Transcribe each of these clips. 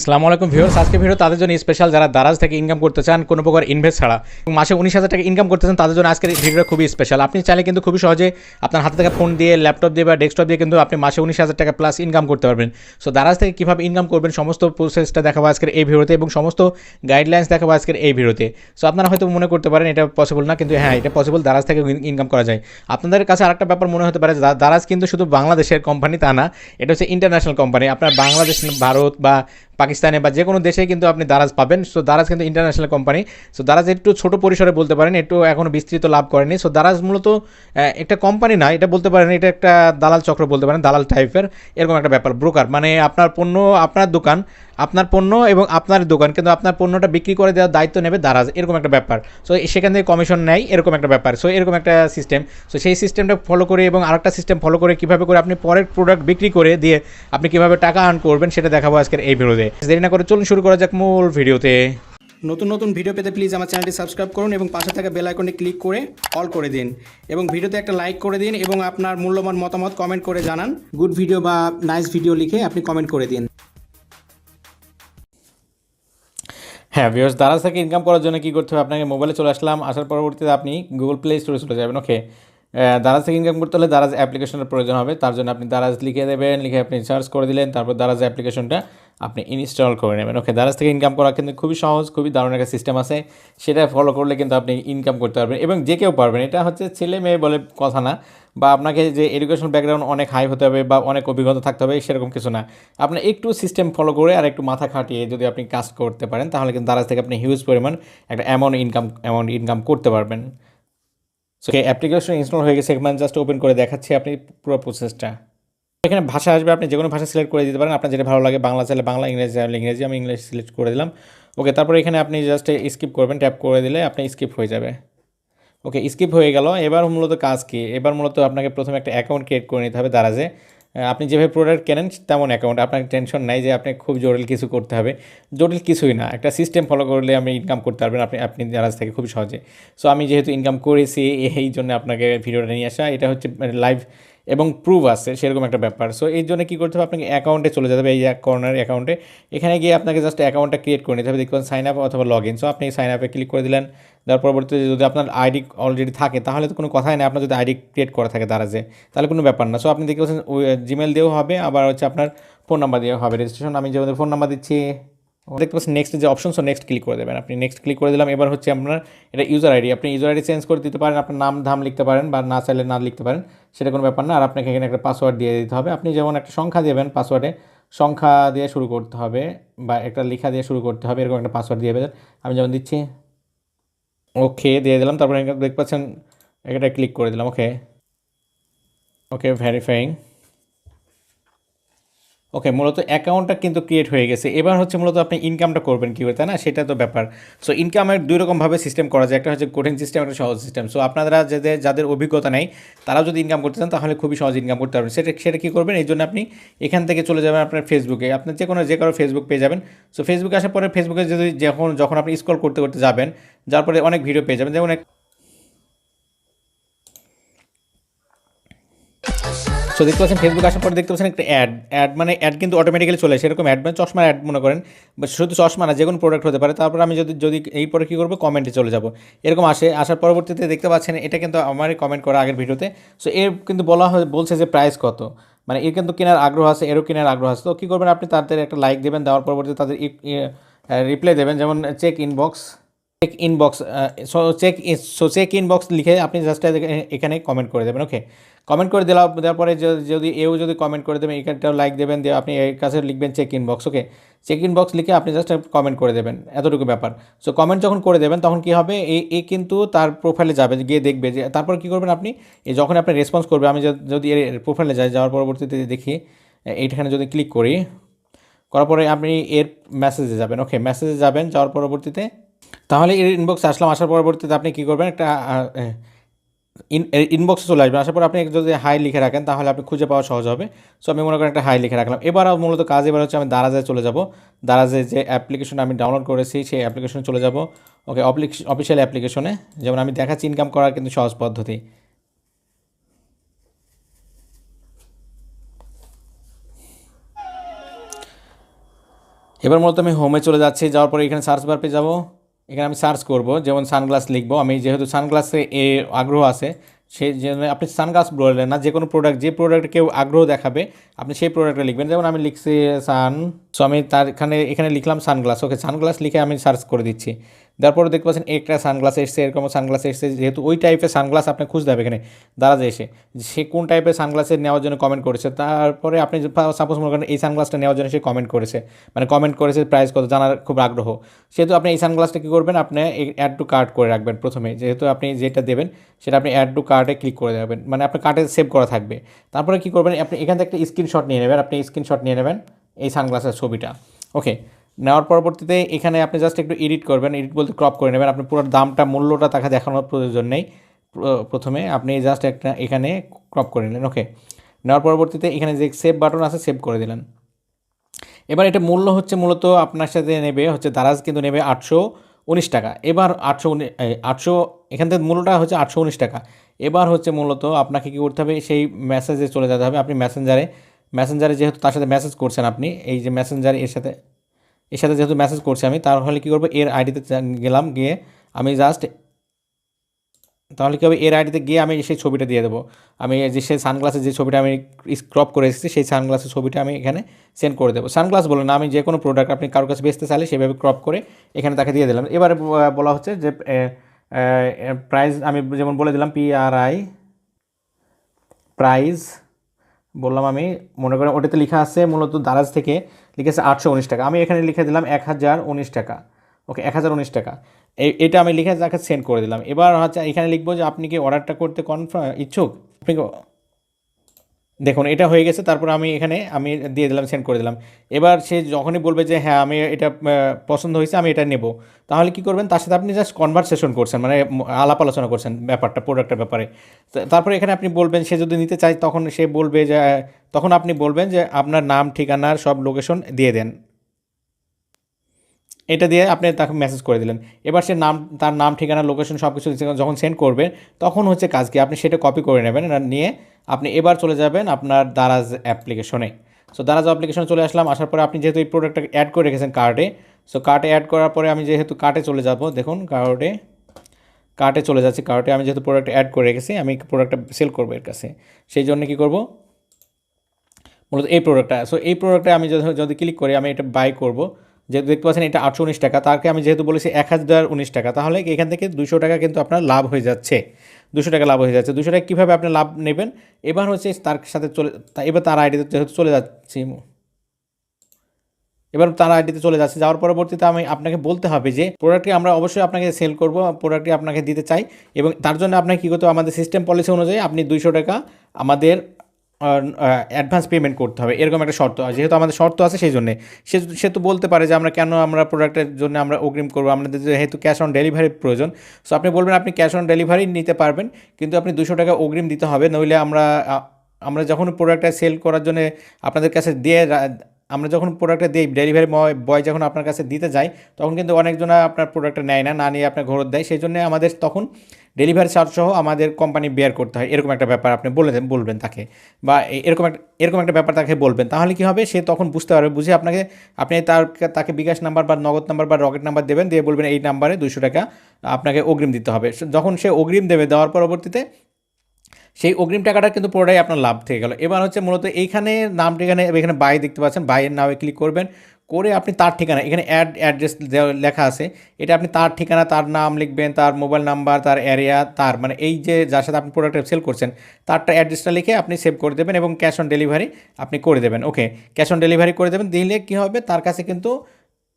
আসসালামু আলাইকুম ভিউয়ার্স আজকে ভিডিও তাদের জন্য স্পেশাল যারা দারাজ থেকে ইনকাম করতে চান, কোনো প্রকার ইনভেস্ট ছাড়া। মাসে উনিশ হাজার টাকা ইনকাম করতে চান, তাদের জন্য আজকের ভিডিওটা খুবই স্পেশাল আপনি চাইলে কিন্তু খুবই সহজে আপনার হাতে থাকা ফোন দিয়ে ল্যাপটপ দিয়ে বা ডেস্কটপ দিয়ে কিন্তু আপনি মাসে উনিশ হাজার টাকা প্লাস ইনকাম করতে পারবেন। সো দারাজ থেকে কীভাবে ইনকাম করবেন, সমস্ত প্রসেসটা দেখাবো আজকের এই ভিডিওতে এবং সমস্ত গাইডলাইন্স দেখাবো আজকের এই ভিডিওতে। সো আপনারা হয়তো মনে করতে পারেন, এটা পসিবল না, কিন্তু হ্যাঁ এটা পসিবল দারাজ থেকে ইনকাম করা যায়। আপনাদের কাছে আরেকটা ব্যাপার মনে হতে পারে দারাজ কিন্তু শুধু বাংলাদেশের কোম্পানি তা না, এটা হচ্ছে ইন্টারন্যাশনাল কোম্পানি আপনার বাংলাদেশ, ভারত বা পাকিস্তানে বা যে কোনো দেশে কিন্তু আপনি দারাজ পাবেন। সো দারাজ কিন্তু ইন্টারন্যাশনাল কোম্পানি সো দারাজ একটু ছোট পরিসরে বলতে পারেন, একটু এখনও বিস্তৃত লাভ করেনি। সো দারাজ মূলত একটা কোম্পানি না, এটা বলতে পারেন, এটা একটা দালাল চক্র বলতে পারেন, দালাল টাইপের এরকম একটা ব্যাপার ব্রোকার মানে আপনার পণ্য, আপনার দোকান আপনার পণ্য এবং আপনার দোকান, কিন্তু আপনার পণ্যটা বিক্রি করে দেওয়ার দায়িত্ব নেবে দারাজ। এরকম একটা ব্যাপার। সো সেখান থেকে কমিশন নেয়, এরকম একটা ব্যাপার। সো এরকম একটা সিস্টেম সো সেই সিস্টেমটা ফলো করে এবং আরেকটা সিস্টেম ফলো করে কীভাবে করে আপনি পরের প্রোডাক্ট বিক্রি করে দিয়ে আপনি কীভাবে টাকা আর্ন করবেন, সেটা দেখাবো আজকের এই ভিডিওতে দেরি না করে চলুন শুরু করা যাক মূল ভিডিওতে নতুন নতুন ভিডিও পেতে প্লিজ আমার চ্যানেলটি সাবস্ক্রাইব করুন এবং পাশে থাকা বেল আইকনে ক্লিক করে অল করে দিন। এবং ভিডিওতে একটা লাইক করে দিন এবং আপনার মূল্যবান মতামত কমেন্ট করে জানান। গুড ভিডিও বা নাইস ভিডিও লিখে আপনি কমেন্ট করে দিন। হ্যাঁ ভিউর্স দারাজ থেকে ইনকাম করার জন্য কী করতে হবে? আপনাকে মোবাইলে চলে আসলাম, আসার পরবর্তীতে আপনি গুগল প্লে স্টোরে চলে যাবেন ওকে দারাজ থেকে ইনকাম করতে হলে দারাজ অ্যাপ্লিকেশনের প্রয়োজন হবে। তার জন্য আপনি দারাজ লিখে দেবেন, লিখে আপনি সার্চ করে দিলেন, তারপর দারাজ অ্যাপ্লিকেশনটা আপনি ইনস্টল করে নেবেন। ওকে দারাজ থেকে ইনকাম করা কিন্তু খুবই সহজ, খুবই দারুণ একটা সিস্টেম আছে। সেটা ফলো করলে কিন্তু আপনি ইনকাম করতে পারবেন এবং যে কেউ পারবেন। এটা হচ্ছে ছেলে মেয়ে বলে কথা না বা আপনাকে যে এডুকেশন ব্যাকগ্রাউন্ড অনেক হাই হতে হবে বা অনেক অভিজ্ঞতা থাকতে হবে, সেরকম কিছু না। আপনার একটু সিস্টেম ফলো করে আর একটু মাথা খাটিয়ে যদি আপনি কাজ করতে পারেন, তাহলে কিন্তু দারাজ থেকে আপনি হিউজ পরিমাণ একটা অ্যামাউন্ট ইনকাম অ্যামাউন্ট ইনকাম করতে পারবেন। সো অ্যাপ্লিকেশন ইনস্টল হয়ে গেছে এখানে জাস্ট ওপেন করে দেখাচ্ছি আপনি পুরো প্রসেসটা এখানে ভাষা আসবে, আপনি যে কোনো ভাষা সিলেক্ট করে দিতে পারেন, আপনার যেটা ভালো লাগে, বাংলা চাইলে বাংলা, ইংরেজি চাইলে ইংরেজি, আমি ইংলিশ সিলেক্ট করে দিলাম। ওকে তারপরে এখানে আপনি জাস্ট স্কিপ করবেন ট্যাপ করে দিলে আপনি স্কিপ হয়ে যাবে। ওকে স্কিপ হয়ে গেল, এবার মূলত কাজ কি? এবার মূলত আপনাকে প্রথমে একটা অ্যাকাউন্ট ক্রিয়েট করে নিতে হবে, দারাজে। আপনি যেভাবে প্রোডাক্ট কেনেন তেমন অ্যাকাউন্ট আপনার টেনশন নাই যে আপনি খুব জটিল কিছু করতে হবে। জটিল কিছুই না, একটা সিস্টেম ফলো করলে আমি ইনকাম করতে পারবেন, আপনি আপনি জানাজ থেকে খুব সহজে। সো আমি যেহেতু ইনকাম করেছি, এই জন্য আপনাকে ভিডিওটা নিয়ে আসা, এটা হচ্ছে লাইভ এবং প্রুফ আছে, সেরকম একটা ব্যাপার। সো এর জন্য কী করতে হবে? আপনাকে অ্যাকাউন্টে চলে যেতে হবে, এই কর্নার অ্যাকাউন্টে এখানে গিয়ে আপনাকে জাস্ট অ্যাকাউন্টটা ক্রিয়েট করে নিতে হবে দেখবেন সাইন আপ অথবা লগ ইন সো আপনি সাইন আপে ক্লিক করে দিলেন তার পরবর্তীতে যদি আপনার আইডি অলরেডি থাকে, তাহলে তো কোনো কথাই নেই, আপনার যদি আইডি ক্রিয়েট করা থাকে দারাজে তাহলে কোনো ব্যাপার না। সো আপনি দেখতে পাচ্ছেন জিমেল দিয়েও হবে, আবার হচ্ছে আপনার ফোন নাম্বার দিয়েও হবে। রেজিস্ট্রেশন আমি যেমন ফোন নাম্বার দিচ্ছি দেখতে পাচ্ছেন নেক্সট যে অপশন সো নেক্সট ক্লিক করে দেবেন। আপনি নেক্সট ক্লিক করে দিলাম, এবার হচ্ছে আপনার এটা ইউজার আইডি আপনি ইউজার আইডি চেঞ্জ করে দিতে পারেন, আপনার নাম, ধাম লিখতে পারেন বা না চাইলে না লিখতে পারেন, সেটা কোনো ব্যাপার না। আর আপনাকে এখানে একটা পাসওয়ার্ড দিয়ে দিতে হবে। আপনি যেমন একটা সংখ্যা দেবেন পাসওয়ার্ডে সংখ্যা দিয়ে শুরু করতে হবে বা একটা লেখা দিয়ে শুরু করতে হবে, এরকম একটা পাসওয়ার্ড দিয়ে দেবেন। আমি যেমন দিচ্ছি ওকে দিয়ে দিলাম, তারপরে দেখতে পাচ্ছেন এটা ক্লিক করে দিলাম ওকে ওকে ভেরিফাইং ওকে মূলত অ্যাকাউন্টটা কিন্তু ক্রিয়েট হয়ে গেছে। এবার হচ্ছে মূলত আপনি ইনকামটা করবেন কী করে তাই না? সেটা তো ব্যাপার। সো ইনকামের দুই রকমভাবে সিস্টেম করা যায়। একটা হচ্ছে কঠিন সিস্টেম একটা সহজ সিস্টেম সো আপনারা যাদের যাদের অভিজ্ঞতা নেই, তারাও যদি ইনকাম করতে চান, তাহলে খুবই সহজ ইনকাম করতে পারবেন। সেটা সেটা কী করবেন? এই জন্য আপনি এখান থেকে চলে যাবেন আপনার ফেসবুকে আপনার যে কোনো, যে কারও ফেসবুক পেয়ে যাবেন। সো ফেসবুকে আসার পরে ফেসবুকে যদি, যখন যখন আপনি স্ক্রল করতে করতে যাবেন যার পরে অনেক ভিডিও পেয়ে যাবেন। যেমন সো দেখতে পাচ্ছেন ফেসবুক আসার পরে দেখতে পাচ্ছেন একটা অ্যাড অ্যাড মানে অ্যাড কিন্তু অটোমেটিক্যালি চলে আসে। এরকম অ্যাড মানে চশমার অ্যাড মনে করেন। শুধু চশমা না যে কোনো প্রোডাক্ট হতে পারে। তারপর আমি যদি যদি এই পরে কী করব? কমেন্টে চলে যাব। এরকম আসে। আসার পরবর্তীতে দেখতে পাচ্ছেন, এটা কিন্তু আমারই কমেন্ট করা আগের ভিডিওতে সো এর কিন্তু বলা বলছে যে প্রাইস কত। মানে এর কিন্তু কেনার আগ্রহ আছে, এরও কেনার আগ্রহ আছে। তো কী করবেন আপনি? তাদের একটা লাইক দেবেন, দেওয়ার পরবর্তীতে তাদের রিপ্লাই দেবেন। যেমন check inbox check inbox so check so check inbox লিখে আপনি জাস্ট এখানে কমেন্ট করে দেবেন। ওকে কমেন্ট করে দিলাম দেওয়ার পরে যদি এও যদি কমেন্ট করে দেবেন, এখানটাও লাইক দেবেন, দিয়ে আপনি এর কাছে লিখবেন check inbox okay check inbox লিখে আপনি জাস্ট কমেন্ট করে দেবেন, এতটুকু ব্যাপার। সো কমেন্ট যখন করে দেবেন, তখন কী হবে? এ কিন্তু তার প্রোফাইলে যাবে গিয়ে দেখবে যে, তারপর কী করবেন আপনি? যখন আপনি রেসপন্স করবে, আমি যদি এর প্রোফাইলে যাই, যাওয়ার পরবর্তীতে দেখি এইখানে যদি ক্লিক করি, করার পরে আপনি এর মেসেজে যাবেন ওকে মেসেজে যাবেন, যাওয়ার পরবর্তীতে, তাহলে এর ইনবক্সে আসলাম, আসার পরবর্তীতে আপনি কী করবেন? একটা ইন ইনবক্সে চলে আসবেন আসার পর আপনি যদি হাই লিখে রাখেন, তাহলে আপনি খুঁজে পাওয়া সহজ হবে। সো আমি মনে করেন একটা হাই লিখে রাখলাম। এবার মূলত কাজ এবার হচ্ছে আমি দারাজে চলে যাব। দারাজে যে অ্যাপ্লিকেশন আমি ডাউনলোড করেছি, সেই অ্যাপ্লিকেশনে চলে যাব। ওকে অফিসিয়াল অ্যাপ্লিকেশনে যেমন আমি দেখাচ্ছি ইনকাম করার কিন্তু সহজ পদ্ধতি। এবার মূলত আমি হোমে চলে যাচ্ছি। যাওয়ার পরে এখানে সার্চ বার পেয়ে যাব। এখানে আমি সার্চ করব, যেমন সানগ্লাস লিখব। আমি যেহেতু সানগ্লাসে এ আগ্রহ আছে, সেই জন্য আপনি সানগ্লাস বললেন না যে কোনো প্রোডাক্ট যে প্রোডাক্ট কেউ আগ্রহ দেখাবে, আপনি সেই প্রোডাক্টে লিখবেন। যেমন আমি লিখছি সান সো আমি তার এখানে এখানে লিখলাম সানগ্লাস ওকে সানগ্লাস লিখে আমি সার্চ করে দিচ্ছি। তারপরে দেখতে পাচ্ছেন একটা সানগ্লাস এসছে, এরকম সানগ্লাস এসছে, যেহেতু ওই টাইপের সানগ্লাস আপনি খুঁজতে হবে এখানে, দাঁড়াতে এসে। সে কোন টাইপের সানগ্লাসের নেওয়ার জন্য কমেন্ট করেছে, তারপরে আপনি সাপোজ মনে করেন এই সানগ্লাসটা নেওয়ার জন্য সে কমেন্ট করেছে মানে কমেন্ট করেছে প্রাইস কত, জানার খুব আগ্রহ। সেহেতু আপনি এই সানগ্লাসটা কী করবেন, আপনি অ্যাড টু কার্ট করে রাখবেন প্রথমে, যেহেতু আপনি যেটা দেবেন সেটা আপনি অ্যাড টু কার্টে ক্লিক করে দেবেন মানে আপনার কার্টে সেভ করা থাকবে। তারপরে কী করবেন, আপনি এখান থেকে একটা স্ক্রিনশট নিয়ে নেবেন, আপনি স্ক্রিনশট নিয়ে নেবেন এই সানগ্লাসের ছবিটা। ওকে নেওয়ার পরবর্তীতে এখানে আপনি জাস্ট একটু এডিট করবেন এডিট বলতে ক্রপ করে নেবেন। আপনি পুরো দামটা, মূল্যটা তাকে দেখানোর প্রয়োজন নেই। প্রথমে আপনি জাস্ট একটা এখানে ক্রপ করে নিলেন ওকে নেওয়ার পরবর্তীতে এখানে যে সেভ বাটন আছে সেভ করে দিলেন। এবার এটা মূল্য হচ্ছে মূলত আপনার সাথে নেবে হচ্ছে দারাজ, কিন্তু নেবে আটশো উনিশ টাকা। এবার আটশো আটশো, এখান থেকে মূল্যটা হচ্ছে আটশো উনিশ টাকা। এবার হচ্ছে মূলত আপনাকে কী করতে হবে, সেই মেসেজে চলে যেতে হবে। আপনি মেসেঞ্জারে মেসেঞ্জারে যেহেতু তার সাথে মেসেজ করছেন আপনি, এই যে মেসেঞ্জার এর সাথে এর সাথে যেহেতু মেসেজ করছি আমি, তাহলে কী করব? এর আইডিতে গেলাম, গিয়ে আমি জাস্ট তাহলে কী হবে? এর আইডিতে গিয়ে আমি সেই ছবিটা দিয়ে দেবো। আমি যে সেই সানগ্লাসের যে ছবিটা আমি ক্রপ করে এসেছি, সেই সানগ্লাসের ছবিটা আমি এখানে সেন্ড করে দেবো। সানগ্লাস বলে না, আমি যে কোনো প্রোডাক্ট আপনি কারোর কাছে বেচতে চাইলে সেভাবে ক্রপ করে এখানে তাকে দিয়ে দিলাম। এবারে বলা হচ্ছে যে প্রাইস আমি যেমন বলে দিলাম পিআরআই আর আই প্রাইস বললাম আমি, মনে করেন ওটাতে লেখা আছে মূলত দারাজ থেকে লিখেছে আটশো উনিশ টাকা। আমি এখানে লিখে দিলাম এক হাজার উনিশ টাকা। ওকে, এক হাজার উনিশ টাকা। এটা আমি লিখে তাকে সেন্ড করে দিলাম। এবার হচ্ছে এখানে লিখব যে, আপনি কি অর্ডারটা করতে কনফার্ম ইচ্ছুক? আপনি দেখুন, এটা হয়ে গেছে, তারপর আমি এখানে, আমি দিয়ে দিলাম সেন্ড করে দিলাম। এবার সে যখনই বলবে যে হ্যাঁ আমি এটা পছন্দ হয়েছে, আমি এটা নেব, তাহলে কি করবেন? তার সাথে আপনি জাস্ট কনভারসেশন করছেন মানে আলাপ আলোচনা করছেন ব্যাপারটা প্রোডাক্টের ব্যাপারে। তারপরে এখানে আপনি বলবেন, সে যদি নিতে চায়, তখন সে বলবে যে, তখন আপনি বলবেন যে, আপনার নাম ঠিকানার সব লোকেশন দিয়ে দেন। এটা দিয়ে আপনি তাকে মেসেজ করে দিলেন। এবার সে নাম, তার নাম, ঠিকানা লোকেশন সব কিছু যখন সেন্ড করবে, তখন হচ্ছে কাজ কি? আপনি সেটা কপি করে নেবেন নিয়ে আপনি এবার চলে যাবেন আপনার দারাজ অ্যাপ্লিকেশনে। সো দারাজ অ্যাপ্লিকেশনে চলে আসলাম, আসার পরে আপনি যেহেতু এই প্রোডাক্টটা অ্যাড করে রেখেছেন কার্টে সো কার্টে অ্যাড করার পরে আমি যেহেতু কার্টে চলে যাব, দেখুন কার্টে কার্টে চলে যাচ্ছি কার্টে আমি যেহেতু প্রোডাক্ট অ্যাড করে রেখেছি, আমি প্রোডাক্টটা সেল করব এর কাছে। সেই জন্য কী করব? মূলত এই প্রোডাক্টটা সো এই প্রোডাক্টে আমি যদি যদি ক্লিক করি, আমি এটা বাই করব। যেহেতু দেখতে পাচ্ছেন এটা আটশো উনিশ টাকা তাকে আমি যেহেতু বলেছি এক হাজার উনিশ টাকা, তাহলে এখান থেকে দুশো টাকা কিন্তু আপনার লাভ হয়ে যাচ্ছে। দুশো টাকা লাভ হয়ে যাচ্ছে। দুশো টাকা কীভাবে আপনি লাভ নেবেন? এবার হচ্ছে তার সাথে চলে এবার তার আইডিতে যেহেতু চলে যাচ্ছি এবার তার আইডিতে চলে যাচ্ছে, যাওয়ার পরবর্তীতে আমি আপনাকে বলতে হবে যে প্রোডাক্টটি আমরা অবশ্যই আপনাকে সেল করব প্রোডাক্টটি আপনাকে দিতে চাই এবং তার জন্য আপনাকে কী করতে আমাদের সিস্টেম পলিসি অনুযায়ী আপনি দুইশো টাকা আমাদের অ্যাডভান্স পেমেন্ট করতে হবে। এরকম একটা শর্ত আছে। যেহেতু আমাদের শর্ত আছে সেই জন্যে। সে সে তো বলতে পারে যে আমরা কেন আমরা প্রোডাক্টের জন্য আমরা অগ্রিম করব। আমাদের যেহেতু ক্যাশ অন ডেলিভারির প্রয়োজন। সো আপনি বলবেন আপনি ক্যাশ অন ডেলিভারি নিতে পারবেন। কিন্তু আপনি দুশো টাকা অগ্রিম দিতে হবে। নইলে আমরা আমরা যখন প্রোডাক্টটা সেল করার জন্য আপনাদের কাছে দিয়ে আমরা যখন প্রোডাক্টটা দিই ডেলিভারি বয় যখন আপনার কাছে দিতে যায়, তখন কিন্তু অনেকজনা আপনার প্রোডাক্টটা নেয় না না নিয়ে আপনার ঘরত দেয়। সেই জন্য আমাদের তখন ডেলিভারি চার্জ সহ আমাদের কোম্পানি বেয়ার করতে হয়। এরকম একটা ব্যাপার আপনি বলে বলবেন তাকে। বা এরকম একটা এরকম একটা ব্যাপার তাকে বলবেন। তাহলে কি হবে? সে তখন বুঝতে পারবে, বুঝে আপনাকে, আপনি তার, তাকে বিকাশ নাম্বার বা নগদ নাম্বার বা রকেট নাম্বার দেবেন, দিয়ে বলবেন এই নাম্বারে দুশো টাকা আপনাকে অগ্রিম দিতে হবে। যখন সে অগ্রিম দেবে, দেওয়ার পরবর্তীতে সেই অগ্রিম টাকাটা কিন্তু পুরোটাই আপনার লাভ থেকে গেল। এবার হচ্ছে মূলত এইখানে নাম ঠিকানা এখানে বাই দেখতে পাচ্ছেন। বাইয়ের নামে ক্লিক করবেন। করে আপনি তার ঠিকানা, এখানে অ্যাড অ্যাড্রেস লেখা আছে। এটা আপনি তার ঠিকানা, তার নাম লিখবেন, তার মোবাইল নাম্বার তার এরিয়া তার মানে এই যে যার সাথে আপনি প্রোডাক্ট সেল করছেন, তারটা অ্যাড্রেসটা লিখে আপনি সেভ করে দেবেন এবং ক্যাশ অন ডেলিভারি আপনি করে দেবেন। ওকে ক্যাশ অন ডেলিভারি করে দেবেন। দিলে কী হবে? তার কাছে কিন্তু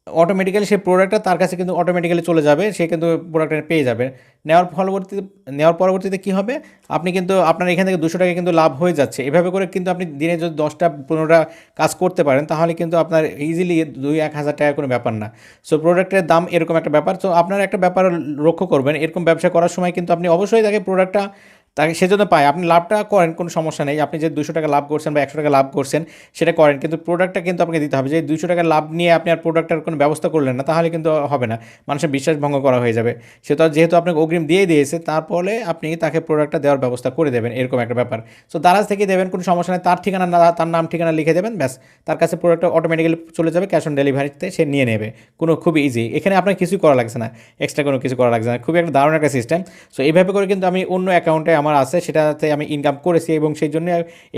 অটোমেটিক্যালি সেই প্রোডাক্টটা তার কাছে কিন্তু অটোমেটিক্যালি চলে যাবে, সে কিন্তু প্রোডাক্টটা পেয়ে যাবে। নেওয়ার পরবর্তীতে নেওয়ার পরবর্তীতে কী হবে? আপনি কিন্তু, আপনার এখান থেকে দুশো টাকা কিন্তু লাভ হয়ে যাচ্ছে। এভাবে করে কিন্তু আপনি দিনে যদি দশটা, পনেরোটা কাজ করতে পারেন, তাহলে কিন্তু আপনার ইজিলি দুই, এক হাজার টাকা কোনো ব্যাপার না। সো প্রোডাক্টের দাম এরকম একটা ব্যাপার। তো আপনার একটা ব্যাপার লক্ষ্য করবেন। এরকম ব্যবসা করার সময় কিন্তু আপনি অবশ্যই তাকে প্রোডাক্টটা তাকে সেজন্য পায়। আপনি লাভটা করেন, কোনো সমস্যা নেই। আপনি যে দুশো টাকা লাভ করছেন বা একশো টাকা লাভ করছেন, সেটা করেন। কিন্তু প্রোডাক্টটা কিন্তু আপনাকে দিতে হবে। যে দুশো টাকা লাভ নিয়ে আপনি আর প্রোডাক্টের কোনো ব্যবস্থা করলেন না, তাহলে কিন্তু হবে না। মানুষের বিশ্বাস ভঙ্গ করা হয়ে যাবে। সে তো যেহেতু আপনাকে অগ্রিম দিয়ে দিয়েছে তারপরে আপনি তাকে প্রোডাক্টটা দেওয়ার ব্যবস্থা করে দেবেন, এরকম একটা ব্যাপার। সো দারাজ থেকে দেবেন, কোনো সমস্যা নেই। তার ঠিকানা না, তার নাম, ঠিকানা লিখে দেবেন, ব্যাস। তার কাছে প্রোডাক্টটা অটোমেটিক্যালি চলে যাবে ক্যাশ অন ডেলিভারিতে সে নিয়ে নেবে। কোনো খুবই ইজি এখানে আপনার কিছুই করা লাগছে না। এক্সট্রা কোনো কিছু করা লাগছে না। খুবই একটা দারুণ একটা সিস্টেম সো এইভাবে করে কিন্তু আমি অন্য অ্যাকাউন্টে আমার আছে, সেটাতে আমি ইনকাম করেছি এবং সেই জন্য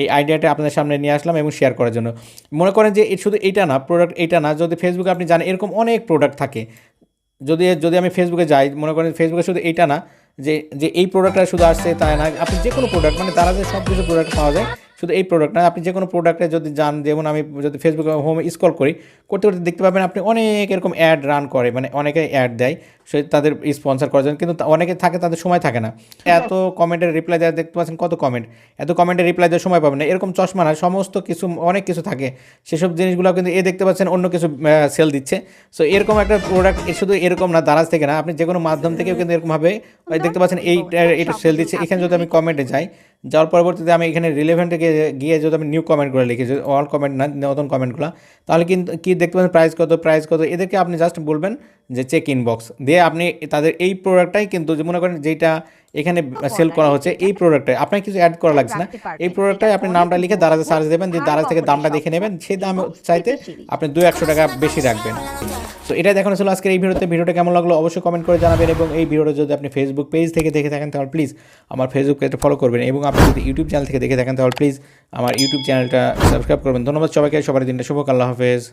এই আইডিয়াটা আপনাদের সামনে নিয়ে আসলাম এবং শেয়ার করার জন্য। মনে করেন যে শুধু এটা না প্রোডাক্ট এটা না, যদি ফেসবুকে আপনি জানেন, এরকম অনেক প্রোডাক্ট থাকে। যদি যদি আমি ফেসবুকে যাই, মনে করেন ফেসবুকে শুধু এটা না, যে যে এই প্রোডাক্টটা শুধু আসছে তাই না, আপনি যে কোনো প্রোডাক্ট মানে তারা যে সব কিছু প্রোডাক্ট পাওয়া যায় শুধু এই প্রোডাক্ট না, আপনি যে কোনো প্রোডাক্টে যদি যান, যেমন আমি যদি ফেসবুক হোম স্কল করি, করতে করতে দেখতে পাবেন আপনি অনেক এরকম অ্যাড রান করে মানে অনেকে অ্যাড দেয়, সে তাদের স্পন্সর করার জন্য, কিন্তু অনেকে থাকে, তাদের সময় থাকে না। এত কমেন্টের রিপ্লাই দেওয়া দেখতে পাচ্ছেন কত কমেন্ট এত কমেন্টের রিপ্লাই দেওয়ার সময় পাবেন না। এরকম চশমা না, সমস্ত কিছু, অনেক কিছু থাকে। সেসব জিনিসগুলো কিন্তু এ দেখতে পাচ্ছেন, অন্য কিছু সেল দিচ্ছে। সো এরকম একটা প্রোডাক্ট শুধু এরকম না, দারাজ থেকে না, আপনি যে কোনো মাধ্যম থেকেও কিন্তু এরকমভাবে দেখতে পাচ্ছেন এই এটা সেল দিচ্ছে। এখানে যদি আমি কমেন্টে যাই যাওয়ার পরবর্তীতে আমি এখানে রিলেভেন্টে গিয়ে গিয়ে যদি আমি নিউ কমেন্টগুলো লিখি অল কমেন্ট না, নতুন কমেন্টগুলো তাহলে কিন্তু কী দেখতে পাবেন প্রাইস কত প্রাইস কত, এদেরকে আপনি জাস্ট বলবেন যে চেক ইনবক্স দিয়ে আপনি তাদের এই প্রোডাক্টটাই কিন্তু মনে করেন যেটা এখানে সেল করা হচ্ছে এই প্রোডাক্টটাই আপনার কিছু অ্যাড করা লাগছে না। এই প্রোডাক্টটাই আপনি নামটা লিখে দারাজে সার্চ দেবেন যে দারাজ থেকে দামটা দেখে নেবেন। সেই দাম চাইতে আপনি দু একশো টাকা বেশি রাখবেন। তো এটাই দেখানো ছিল আজকের এই ভিডিওতে। ভিডিওটা কেমন লাগল অবশ্যই কমেন্ট করে জানাবেন এবং এই ভিডিওটা যদি আপনি ফেসবুক পেজ থেকে দেখে থাকেন তাহলে প্লিজ আমার ফেসবুক পেজটা ফলো করবেন এবং আপনি যদি ইউটিউব চ্যানেল থেকে দেখে থাকেন তাহলে প্লিজ আমার ইউটিউব চ্যানেলটা সাবস্ক্রাইব করবেন। ধন্যবাদ সবাইকে। সবার দিনটা শুভ। আল্লাহ হাফেজ।